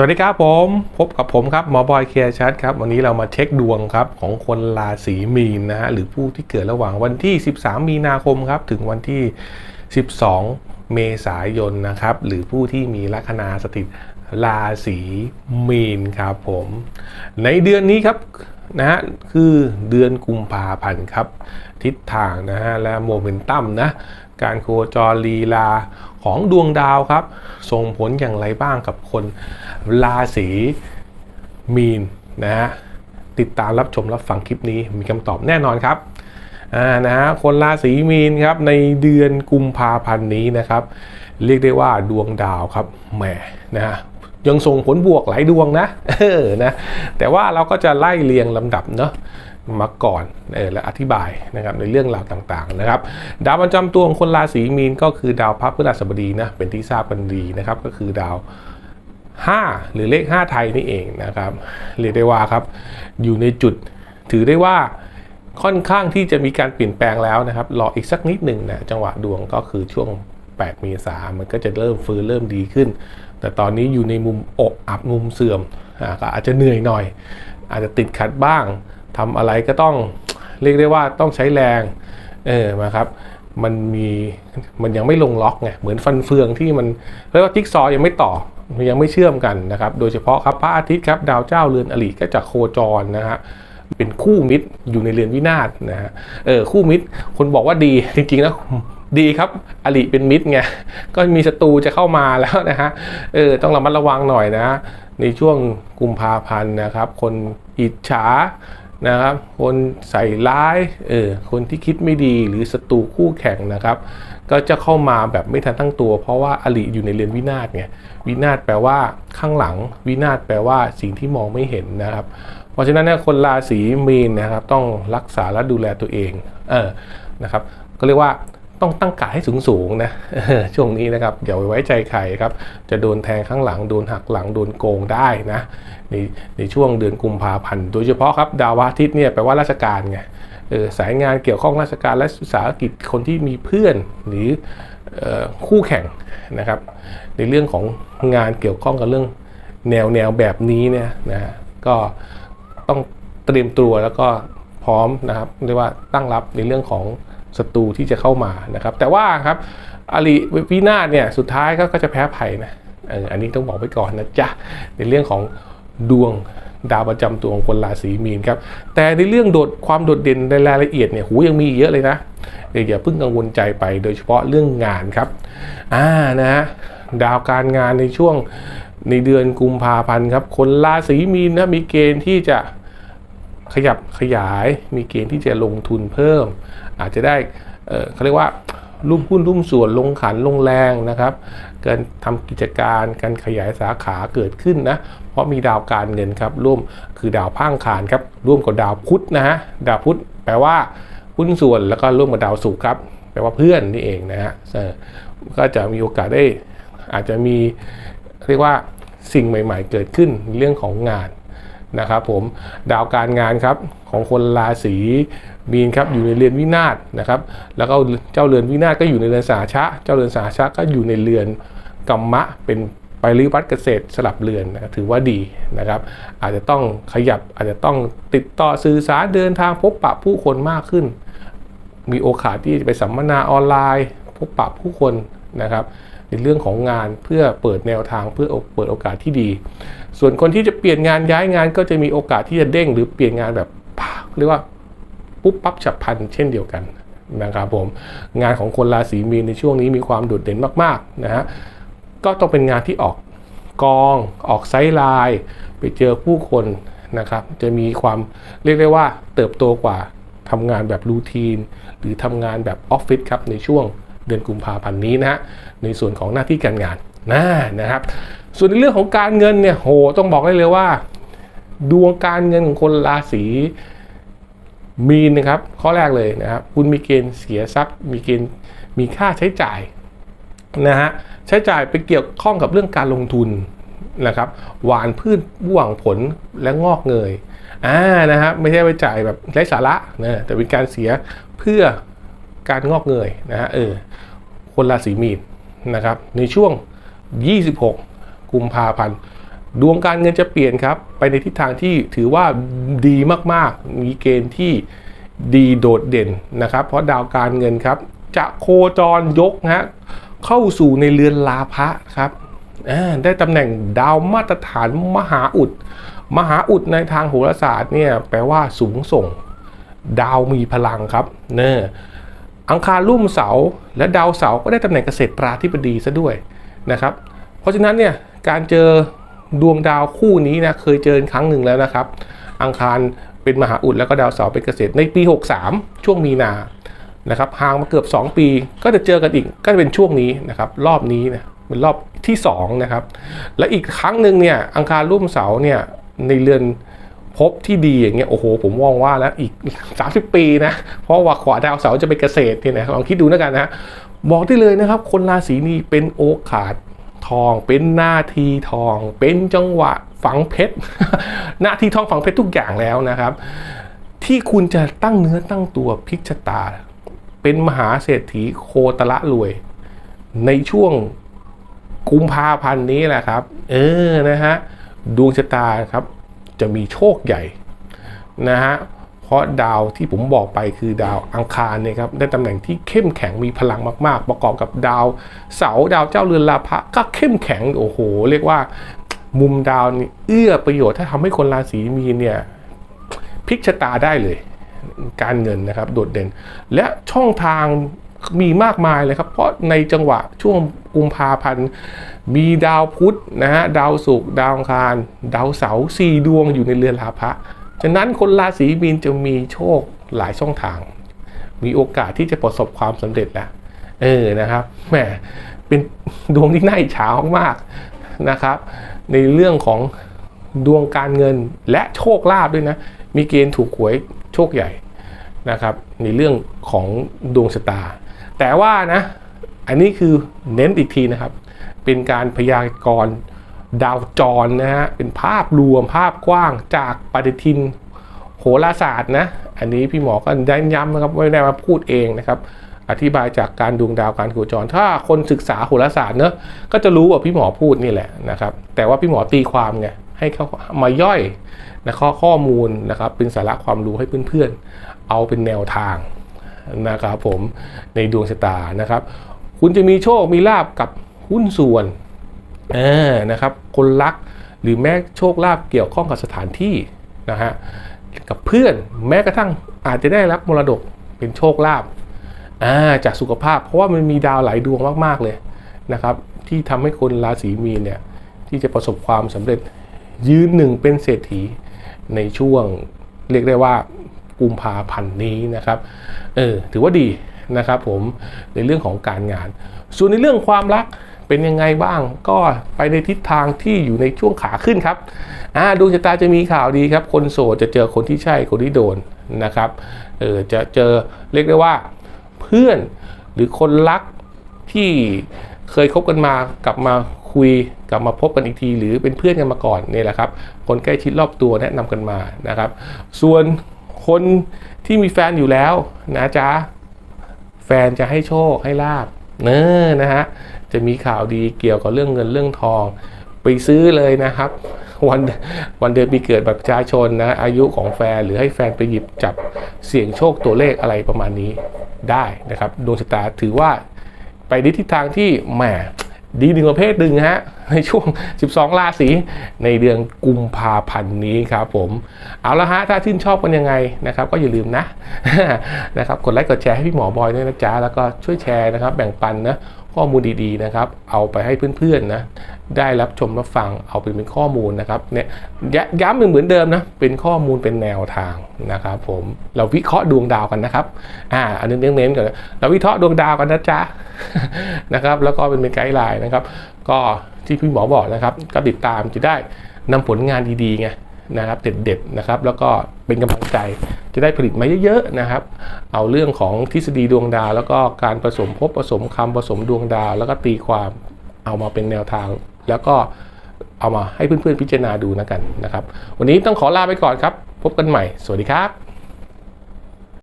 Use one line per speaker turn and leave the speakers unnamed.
สวัสดีครับผมพบกับผมครับหมอบอยเคลียร์ชัดครับวันนี้เรามาเช็คดวงครับของคนราศีมีนนะฮะหรือผู้ที่เกิดระหว่างวันที่ 13 มีนาคมครับถึงวันที่ 12 เมษายนนะครับหรือผู้ที่มีลัคนาสถิตราศีมีนครับผมในเดือนนี้ครับนะฮะคือเดือนกุมภาพันธ์ครับทิศทางนะฮะและโมเมนตัมนะ การโคจรลีลาของดวงดาวครับ ส่งผลอย่างไรบ้างกับคนราศีมีนนะฮะติดตามรับชมรับฟังคลิปนี้มีคำตอบแน่นอนครับอ่านะฮะคนราศีมีนครับในเดือนกุมภาพันธ์นี้นะครับ เรียกได้ว่าดวงดาวครับแหมนะฮะยังส่งผลบวกหลายดวงนะเออนะแต่ว่าเราก็จะไล่เรียงลำดับเนาะ มาก่อนและอธิบายนะครับในเรื่องราวต่างๆนะครับ ดาวประจำตัวของคนราศีมีนก็คือดาวพระพฤหัสบดีนะเป็นที่ทราบกันดีนะครับ ก็คือดาว 5 หรือเลข 5 ไทยนี่เองนะครับเรียกได้ว่าครับ อยู่ในจุดถือได้ว่าค่อนข้างที่จะมีการเปลี่ยนแปลงแล้วนะครับ รออีกสักนิดหนึ่งนะจังหวะดวงก็คือช่วง 8 เมษามันก็จะเริ่มฟื้นเริ่มดีขึ้น แต่ตอนนี้อยู่ในมุมอกอับมุมเสื่อมออาจจะเหนื่อยหน่อย อาจจะติดขัดบ้าง ทำอะไรก็ต้องเรียกได้ว่าต้องใช้แรงเออนะครับมันมีมันยังไม่ลงล็อกไงเหมือนฟันเฟืองที่มันเรียกว่าจิ๊กซอว์ยังไม่ต่อยังไม่เชื่อมกันนะครับ โดยเฉพาะครับพระอาทิตย์ครับดาวเจ้าเรือนอริก็จะโคจรนะฮะเป็นคู่มิตรอยู่ในเรือนวินาศนะฮะเออคู่มิตรคนบอกว่าดีจริงๆแล้วดีครับอริเป็นมิตรไงก็มีศัตรูจะเข้ามาแล้วนะฮะเออต้องระมัดระวังหน่อยนะ ในช่วงกุมภาพันธ์นะครับ คนอิจฉา นะครับ คนใส่ร้ายเออคนที่คิดไม่ดีหรือศัตรูคู่แข่งนะครับ ก็จะเข้ามาแบบไม่ทันตั้งตัว เพราะว่าอริอยู่ในเรือนวินาศไงวินาศแปลว่าข้างหลัง วินาศแปลว่าสิ่งที่มองไม่เห็นนะครับ เพราะฉะนั้นเนี่ยคนราศีมีนนะครับ ต้องรักษาและดูแลตัวเองเออนะครับ ก็เรียกว่า ต้องตั้งกาดให้สูงสูงๆนะช่วงนี้นะครับอย่าไปไว้ใจใครครับ จะโดนแทงข้างหลังโดนหักหลังโดนโกงได้นะในในช่วงเดือนกุมภาพันธ์โดยเฉพาะครับดาวอาทิตย์เนี่ยแปลว่าราชการไงสายงานเกี่ยวข้องราชการและวิสาหกิจคนที่มีเพื่อนหรือคู่แข่งนะครับ ในเรื่องของงานเกี่ยวข้องกับเรื่องแนวแนวแบบนี้เนี่ยนะก็ต้องเตรียมตัวแล้วก็พร้อมนะครับเรียกว่าตั้งรับในเรื่องของ ศัตรูที่จะเข้ามานะครับ แต่ว่าครับอริวินาศเนี่ยสุดท้ายก็ก็จะแพ้ภัยนะอันนี้ต้องบอกไว้ก่อนนะจ๊ะในเรื่องของดวงดาวประจำตัวของคนราศีมีนครับแต่ในเรื่องโดดความโดดเด่นในรายละเอียดเนี่ยหูยังมีเยอะเลยนะเดี๋ยวอย่าเพิ่งกังวลใจไปโดยเฉพาะเรื่องงานครับอ่านะฮะดาวการงานในช่วงในเดือนกุมภาพันธ์ครับคนราศีมีนนะมีเกณฑ์ที่จะ ขยับขยายมีเกณฑ์ที่จะลงทุนเพิ่ม อาจจะได้เขาเรียกว่ารุ่มหุ้นรุ่มส่วนลงขันลงแรงนะครับ การทำกิจการการขยายสาขาเกิดขึ้นนะ เพราะมีดาวการเงินครับร่วมคือดาวพังคารครับร่วมกับดาวพุธนะฮะดาวพุธแปลว่าหุ้นส่วนแล้วก็ร่วมกับดาวศุกร์ครับแปลว่าเพื่อนนี่เองนะฮะก็จะมีโอกาสได้อาจจะมีเรียกว่าสิ่งใหม่ ๆ เกิดขึ้นเรื่องของงาน นะครับผมดาวการงานครับของคนราศีมีนครับอยู่ในเรือนวินาศนะครับแล้วก็เจ้าเรือนวินาศก็อยู่ในเรือนสาชะ เจ้าเรือนสาชะก็อยู่ในเรือนกัมมะเป็นไปริวัตเกษตรสลับเรือนนะถือว่าดีนะครับ อาจจะต้องขยับอาจจะต้องติดต่อสื่อสารเดินทางพบปะผู้คนมากขึ้น มีโอกาสที่จะไปสัมมนาออนไลน์ พบปะผู้คนนะครับ ในเรื่องของงานเพื่อเปิดแนวทางเพื่อเปิดโอกาสที่ดี ส่วนคนที่จะเปลี่ยนงานย้ายงานก็จะมีโอกาสที่จะเด้งหรือเปลี่ยนงานแบบเรียกว่าปุ๊บปั๊บฉับพลันเช่นเดียวกันนะครับผมงานของคนราศีมีนในช่วงนี้มีความโดดเด่นมากๆนะฮะก็ต้องเป็นงานที่ออกกองออกไซต์ไลน์ไปเจอผู้คนนะครับ จะมีความเรียกได้ว่าเติบโตกว่าทำงานแบบรูทีน หรือทำงานแบบออฟฟิศครับในช่วง เดือนกุมภาพันธ์นี้นะฮะในส่วนของหน้าที่การงานนะนะครับ ส่วนในเรื่องของการเงินเนี่ยโหต้องบอกได้เลยว่า ดวงการเงินของคนราศีมีนนะครับ ข้อแรกเลยนะครับ คุณมีเกณฑ์เสียทรัพย์ มีเกณฑ์มีค่าใช้จ่ายนะฮะใช้จ่ายไปเกี่ยวข้องกับเรื่องการลงทุนนะครับหวานพืชหว่างผลและงอกเงยอ่านะครับไม่ใช่ไปจ่ายแบบไร้สาระนะแต่เป็นการเสียเพื่อ การงอกเงยนะฮะเออคนราศีมีนนะครับในช่วง 26 กุมภาพันธ์ดวงการเงินจะเปลี่ยนครับ ไปในทิศทางที่ถือว่าดีมากๆ มีเกณฑ์ที่ดีโดดเด่นนะครับ เพราะดาวการเงินครับ จะโคจรยกนะฮะเข้าสู่ในเรือนลาภะครับได้ตำแหน่งดาวมาตรฐานมหาอุด มหาอุดในทางโหราศาสตร์เนี่ยแปลว่าสูงส่ง ดาวมีพลังครับเนอ อังคารรุ่มเสาและดาวเสาก็ได้ตำแหน่งเกษตราธิบดีซะด้วยนะครับ เพราะฉะนั้นเนี่ยการเจอดวงดาวคู่นี้นะเคยเจอครั้งหนึ่งแล้วนะครับ อังคารเป็นมหาอุดแล้วก็ดาวเสาเป็นเกษตรในปี 63 ช่วงมีนานะครับห่างมาเกือบ 2 ปีก็จะเจอกันอีกก็จะเป็นช่วงนี้นะครับรอบนี้นะเป็นรอบที่2นะครับและอีกครั้งหนึ่งเนี่ยอังคารรุ่มเสาเนี่ยในเรือน พบที่ดีอย่างเงี้ยโอ้โหผมมองว่าแล้วอีก 30 ปีนะ เพราะว่าขวาดาวเสาร์จะเป็นเกษตรเนี่ยนะลองคิดดูแล้วกันนะบอกได้เลยนะครับ คนราศีนี้เป็นโอกาสทอง เป็นหน้าทีทอง เป็นจังหวะฝังเพชรหน้าที่ทองฝังเพชรทุกอย่างแล้วนะครับ ที่คุณจะตั้งเนื้อตั้งตัวพิกชตา เป็นมหาเศรษฐีโคตรละรวย ในช่วงกุมภาพันธ์นี้แหละครับ เออนะฮะดวงชะตาครับ จะมีโชคใหญ่นะฮะเพราะดาวที่ผมบอกไปคือดาวอังคารเนี่ยครับได้ตำแหน่งที่เข้มแข็งมีพลังมากๆ ประกอบกับดาวเสาดาวเจ้าเรือนลาภะก็เข้มแข็งโอ้โห เรียกว่ามุมดาวนี่เอื้อประโยชน์ถ้าทำให้คนราศีมีนเนี่ยพลิกชะตาได้เลย การเงินนะครับโดดเด่น และช่องทาง มีมากมายเลยครับ เพราะในจังหวะช่วงกุมภาพันธ์ มีดาวพุธนะฮะดาวศุกร์ดาวอังคาร ดาวเสาร์สี่ดวงอยู่ในเรือนลาภะฉะนั้นคนราศีมีนจะมีโชคหลายช่องทาง มีโอกาสที่จะประสบความสำเร็จแล้วเออนะครับแหมเป็นดวงที่น่าอิจฉามากนะครับ ในเรื่องของดวงการเงินและโชคลาภด้วยนะ มีเกณฑ์ถูกหวยโชคใหญ่นะครับ ในเรื่องของดวงชะตา แต่ว่านะอันนี้คือเน้นอีกทีนะครับ เป็นการพยากรณ์ดาวจรนะฮะเป็นภาพรวมภาพกว้างจากปฏิทินโหราศาสตร์นะ อันนี้พี่หมอก็ได้ย้ำนะครับไม่ได้มาพูดเองนะครับ อธิบายจากการดวงดาวการโคจร ถ้าคนศึกษาโหราศาสตร์เนอะก็จะรู้ว่าพี่หมอพูดนี่แหละนะครับ แต่ว่าพี่หมอตีความไงให้เขามาย่อยนะข้อข้อมูลนะครับ เป็นสาระความรู้ให้เพื่อนๆ เอาเป็นแนวทาง นะครับผมในดวงชะตานะครับ คุณจะมีโชคมีลาบกับหุ้นส่วนนะครับ คนรักหรือแม้โชคลาภเกี่ยวข้องกับสถานที่นะฮะกับเพื่อนแม้กระทั่งอาจจะได้รับมรดกเป็นโชคลาภอ่าจากสุขภาพ เพราะว่ามันมีดาวหลายดวงมากๆเลยนะครับ ที่ทำให้คนราศีมีนเนี่ยที่จะประสบความสำเร็จยืนหนึ่งเป็นเศรษฐีในช่วงเรียกได้ว่า กุมภาพันธ์นี้นะครับเออถือว่าดีนะครับผมในเรื่องของการงาน ส่วนในเรื่องความรักเป็นยังไงบ้างก็ไปในทิศทางที่อยู่ในช่วงขาขึ้นครับอ่าดวงชะตาจะมีข่าวดีครับ คนโสดจะเจอคนที่ใช่คนที่โดนนะครับเออจะเจอเรียกได้ว่าเพื่อนหรือคนรักที่เคยคบกันมากลับมาคุยกลับมาพบกันอีกที หรือเป็นเพื่อนกันมาก่อนนี่แหละครับ คนใกล้ชิดรอบตัวแนะนำกันมานะครับ ส่วน คนที่มีแฟนอยู่แล้วนะจ๊ะ แฟนจะให้โชคให้ลาบเนอนะฮะจะมีข่าวดีเกี่ยวกับเรื่องเงินเรื่องทอง ไปซื้อเลยนะครับ วันวันเดือนปีเกิดแบบประชาชนนะอายุของแฟนหรือให้แฟนไปหยิบจับเสี่ยงโชคตัวเลขอะไรประมาณนี้ได้นะครับดวงชะตาถือว่าไปในทิศทางที่แหมดีหนึ่งประเภทหนึ่งฮะ ในช่วง 12 ราศีในเดือนกุมภาพันธ์นี้ครับผมเอาละฮะถ้าชื่นชอบกันยังไงนะครับ ก็อย่าลืมนะนะครับกดไลค์กดแชร์ให้พี่หมอบอยด้วยนะจ๊ะแล้วก็ช่วยแชร์นะครับ แบ่งปันนะ ข้อมูลดีๆนะครับ เอาไปให้เพื่อนๆนะได้รับชมรับฟังเอาไปเป็นข้อมูลนะครับเนี่ยย้ำเหมือนเดิมนะเป็นข้อมูลเป็นแนวทางนะครับผมเราวิเคราะห์ดวงดาวกันนะครับอ่าอันนี้เน้นๆก่อนเราวิเคราะห์ดวงดาวกันนะจ๊ะนะครับ แล้วก็เป็นเป็นไกด์ไลน์นะครับ ก็ที่พี่หมอบอกนะครับ ก็ติดตามจะได้นำผลงานดีๆไงนะครับเด็ดๆนะครับ แล้วก็เป็นกำลังใจ จะได้ผลิตมาเยอะๆนะครับ เอาเรื่องของทฤษฎีดวงดาว แล้วก็การผสมพบผสมคำผสมดวงดาว แล้วก็ตีความเอามาเป็นแนวทาง แล้วก็เอามาให้เพื่อนๆพิจารณาดูนะกันนะครับ วันนี้ต้องขอลาไปก่อนครับ พบกันใหม่ สวัสดีครับ